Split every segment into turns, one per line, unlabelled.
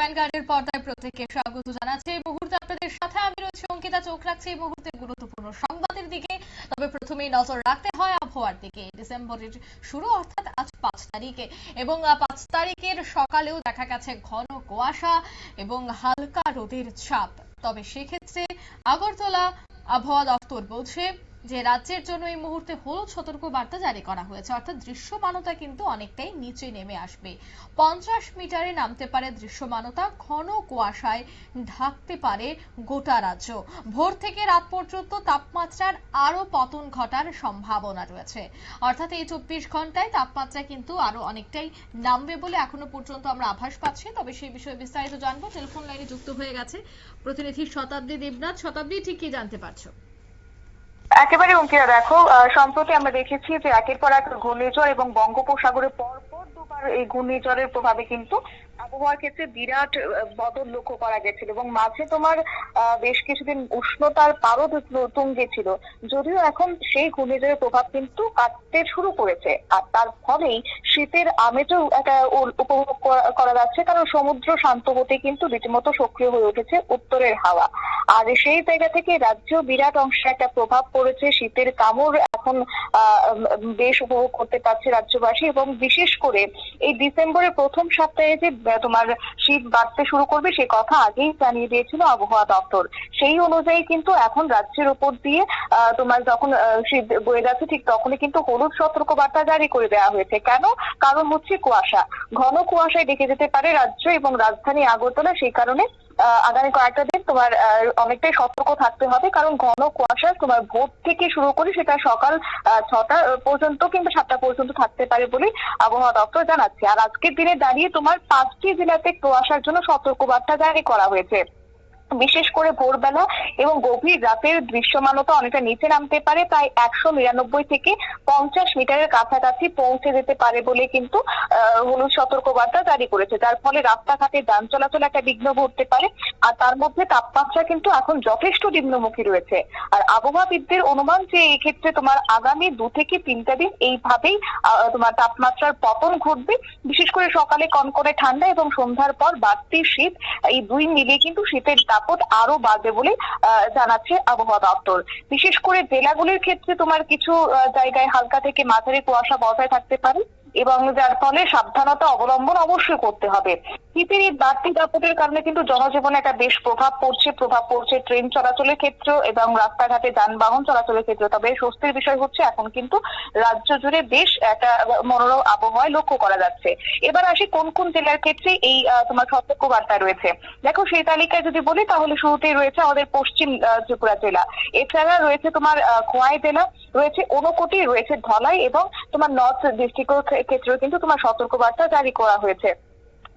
ভ্যানগার্ডের পর্দায় প্রত্যেককে স্বাগত জানাচ্ছি। এই মুহূর্তে আপনাদের সাথে আমি অঙ্কিতা চোখ রাখছি। এই মুহূর্তে গুরুত্বপূর্ণ সংবাদের দিকে, তবে প্রথমেই নজর রাখতে হয় আবহাওয়ার দিকে। ডিসেম্বরের শুরু, অর্থাৎ আজ পাঁচ তারিখে। এবং পাঁচ তারিখের সকালেও দেখা গেছে ঘন কুয়াশা এবং হালকা রোদের ছাপ তবে সেক্ষেত্রে আগরতলা আবহাওয়া দপ্তর বলছে যে রাজ্যের জন্য এই মুহূর্তে হলুদ সতর্ক বার্তা জারি করা হয়েছে। অর্থাৎ দৃশ্যমানতা কিন্তু অনেকটাই নিচে নেমে আসবে। পঞ্চাশ মিটারে নামতে পারে দৃশ্যমানতা, ঘন কুয়াশায় ঢাকতে পারে গোটা রাজ্য। ভোর থেকে রাত পর্যন্ত তাপমাত্রার আরও পতন ঘটার সম্ভাবনা রয়েছে। অর্থাৎ এই চব্বিশ ঘন্টায় তাপমাত্রা কিন্তু আরও অনেকটাই নামবে বলে এখনও পর্যন্ত আমরা আভাস পাচ্ছি। তবে সেই বিষয়ে বিস্তারিত জানব। টেলিফোন লাইনে যুক্ত হয়ে গেছে প্রতিনিধি শতাব্দী দেবনাথ। শতাব্দী, ঠিক কি জানতে পারছ?
একেবারে অঙ্কিতা দেখো সম্প্রতি আমরা দেখেছি যে একের পর এক ঘূর্ণিঝড় এবং বঙ্গোপসাগরে পর পর দুবার এই ঘূর্ণিঝড়ের প্রভাবে কিন্তু আবহাওয়ার ক্ষেত্রে বিরাট বদল লক্ষ্য করা গেছিল এবং মাঝে তোমার বেশ কিছুদিন উষ্ণতার পারদ তুঙ্গে ছিল যদিও এখন সেই ঘূর্ণিঝড়ের প্রভাব কিন্তু কাটতে শুরু করেছে আর তার ফলেই শীতের আমেজও একটা উপভোগ করা যাচ্ছে। কারণ সমুদ্র শান্ত হতে কিন্তু রীতিমতো সক্রিয় হয়ে উঠেছে উত্তরের হাওয়া। আর সেই জায়গা থেকে রাজ্য বিরাট অংশে একটা প্রভাব পড়েছে। শীতের কামড় এখন বেশ উপভোগ করতে পারছে রাজ্যবাসী এবং বিশেষ করে এই ডিসেম্বরের প্রথম সপ্তাহে যে তোমার শীত বাড়তে শুরু করবে সে কথা আগেই জানিয়ে দিয়েছিল আবহাওয়া দপ্তর। সেই অনুযায়ী কিন্তু এখন রাজ্যের উপর দিয়ে তোমার যখন শীত বয়ে যাচ্ছে ঠিক তখনই কিন্তু হলুদ সতর্কবার্তা জারি করে দেওয়া হয়েছে। কেন? কারণ হচ্ছে কুয়াশা। ঘন কুয়াশায় ডেকে যেতে পারে রাজ্য এবং রাজধানী আগরতলা, সেই কারণে আগামী কয়েকটা তোমার অনেকটাই সতর্ক থাকতে হবে। কারণ ঘন কুয়াশা তোমার ভোর থেকে শুরু করে সেটা সকাল ছটা পর্যন্ত কিংবা সাতটা পর্যন্ত থাকতে পারে বলে আবহাওয়া দপ্তর জানাচ্ছে। আর আজকের দিনে দাঁড়িয়ে তোমার পাঁচটি জেলাতে কুয়াশার জন্য সতর্কবার্তা জারি করা হয়েছে। বিশেষ করে ভোরবেলা এবং গভীর রাতের দৃশ্যমানতা অনেকটা নিচে নামতে পারে, প্রায় একশো নিরানব্বই থেকে পঞ্চাশ মিটারের কাছাকাছি পৌঁছে যেতে পারে বলে কিন্তু হলুদ সতর্কবার্তা জারি করেছে। যার ফলে রাস্তাঘাটে যান চলাচল একটা বিঘ্ন ঘটতে পারে আর তার মধ্যে তাপমাত্রা কিন্তু এখন যথেষ্ট নিম্নমুখী রয়েছে। আর আবহাওয়াবিদদের অনুমান যে এই ক্ষেত্রে তোমার আগামী দু থেকে তিনটা দিন এইভাবেই তোমার তাপমাত্রার পতন ঘটবে। বিশেষ করে সকালে কনকনে ঠান্ডা এবং সন্ধ্যার পর বাড়তি শীত, এই দুই মিলিয়ে কিন্তু শীতের দাপট আরও বাড়বে বলে জানাচ্ছে আবহাওয়া দপ্তর। বিশেষ করে জেলাগুলির ক্ষেত্রে তোমার কিছু জায়গায় হালকা থেকে মাঝারি কুয়াশা বজায় থাকতে পারে? এবং যার ফলে সাবধানতা অবলম্বন অবশ্যই করতে হবে। শীতের এই বাড়তি দাপটের কারণে কিন্তু জনজীবনে একটা বেশ প্রভাব পড়ছে প্রভাব পড়ছে ট্রেন চলাচলের ক্ষেত্রেও এবং রাস্তাঘাটে যানবাহন চলাচলের ক্ষেত্রে। তবে স্বস্তির বিষয় হচ্ছে এখন কিন্তু রাজ্য জুড়ে বেশ একটা মনোরম আবহাওয়ায় লক্ষ্য করা যাচ্ছে। এবার আসি কোন কোন জেলার ক্ষেত্রে এই তোমার সতর্ক বার্তা রয়েছে। দেখো, সেই তালিকায় যদি বলি তাহলে শুরুতেই রয়েছে আমাদের পশ্চিম ত্রিপুরা জেলা। এছাড়া রয়েছে তোমার খোয়াই জেলা, রয়েছে ঊনকোটি রয়েছে ধলাই এবং তোমার নর্থ ডিস্ট্রিক্টের ক্ষেত্রেও কিন্তু তোমার সতর্কবার্তা জারি করা হয়েছে।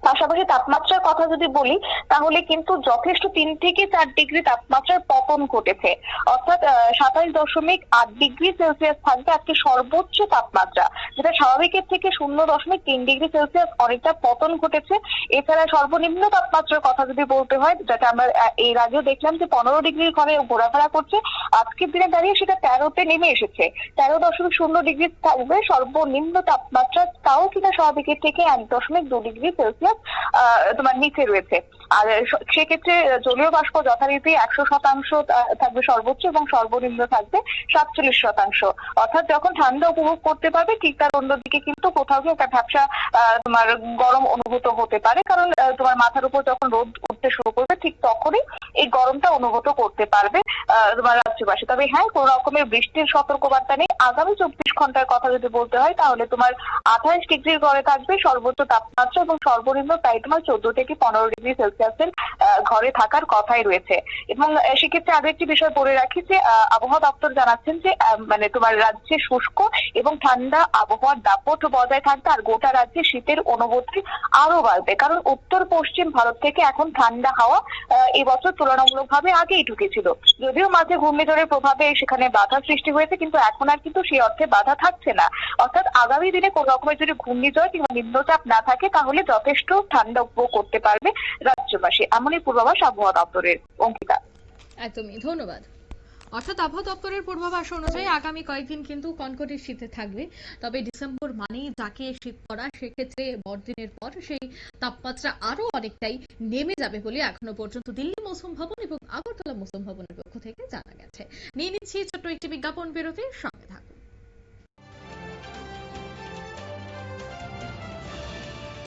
পাশাপাশি তাপমাত্রার কথা যদি বলি, তাহলে কিন্তু যথেষ্ট তিন থেকে চার ডিগ্রি তাপমাত্রার পতন ঘটেছে। অর্থাৎ সাতাশ দশমিক আট ডিগ্রি সেলসিয়াস থাকবে আজকে সর্বোচ্চ তাপমাত্রা, যেটা স্বাভাবিকের থেকে শূন্য দশমিক তিন ডিগ্রি সেলসিয়াস অনেকটা পতন ঘটেছে। এছাড়া সর্বনিম্ন তাপমাত্রার কথা যদি বলতে হয়, যেটা আমরা এর আগেও দেখলাম যে পনেরো ডিগ্রির ঘরে ঘোরাফেরা করছে, আজকের দিনে দাঁড়িয়ে সেটা তেরোতে নেমে এসেছে। তেরো দশমিক শূন্য ডিগ্রি থাকবে সর্বনিম্ন তাপমাত্রা, তাও কিনা স্বাভাবিকের থেকে এক দশমিক দু ডিগ্রি সেলসিয়াস আহ, তোমার নিচে রয়েছে আর সেক্ষেত্রে জলীয় বাষ্প যথারীতি একশো শতাংশ থাকবে সর্বোচ্চ এবং সর্বনিম্ন থাকবে সাতচল্লিশ শতাংশ। অর্থাৎ যখন ঠান্ডা উপভোগ করতে পারবে ঠিক তার অন্যদিকে কিন্তু কোথাও গিয়ে একটা আহ, তোমার গরম অনুভূত হতে পারে। কারণ তোমার মাথার উপর যখন রোদ উঠতে শুরু করবে ঠিক তখনই এই গরমটা অনুভূত করতে পারবে তোমার রাজ্যবাসী। তবে হ্যাঁ কোন রকমের বৃষ্টির সতর্কবার্তা নেই। আগামী চব্বিশ ঘণ্টার কথা যদি বলতে হয় তাহলে তোমার আঠাইশ ডিগ্রির ঘরে থাকবে সর্বোচ্চ তাপমাত্রা এবং সর্বনিম্ন প্রায় তোমার চোদ্দ থেকে পনেরো ডিগ্রি በኢትዮጵያ ስር ঘরে থাকার কথাই রয়েছে। এবং সেক্ষেত্রে আরও একটি বিষয় বলে রাখি যে আবহাওয়া দপ্তর জানাচ্ছেন যে মানে তোমার রাজ্যে শুষ্ক এবং ঠান্ডা আবহাওয়ার দাপট বজায় থাকবে আর গোটা রাজ্যে শীতের অনুভূতি আরও বাড়বে। কারণ উত্তর পশ্চিম ভারত থেকে এখন ঠান্ডা হাওয়া এবছর তুলনামূলকভাবে আগেই ঢুকেছিল। যদিও মাঝে ঘূর্ণিঝড়ের প্রভাবে সেখানে বাধা সৃষ্টি হয়েছে, কিন্তু এখন আর কিন্তু সেই অর্থে বাধা থাকছে না। অর্থাৎ আগামী দিনে কোন রকমের যদি ঘূর্ণিঝড় কিংবা নিম্নচাপ না থাকে, তাহলে যথেষ্ট ঠান্ডা উপভোগ করতে পারবে রাজ্যবাসী। এমনই পূর্বাভাস আবহাওয়া দপ্তরের অঙ্কিতা।
একদমই, ধন্যবাদ। অর্থাৎ আবহাওয়া দপ্তরের পূর্বাভাস অনুযায়ী আগামী কয়েকদিন কিন্তু কনকনে শীতে থাকবে। তবে ডিসেম্বর মানেই যাকে শীত পড়া, সেক্ষেত্রে বড়দিনের পর সেই তাপমাত্রা আরও অনেকটাই নেমে যাবে বলে এখনও পর্যন্ত দিল্লি মৌসুম ভবন এবং আগরতলা মৌসুম ভবনের পক্ষ থেকে জানা গেছে। নিয়ে নিচ্ছি ছোট্ট একটি বিজ্ঞাপন বিরতির সঙ্গে।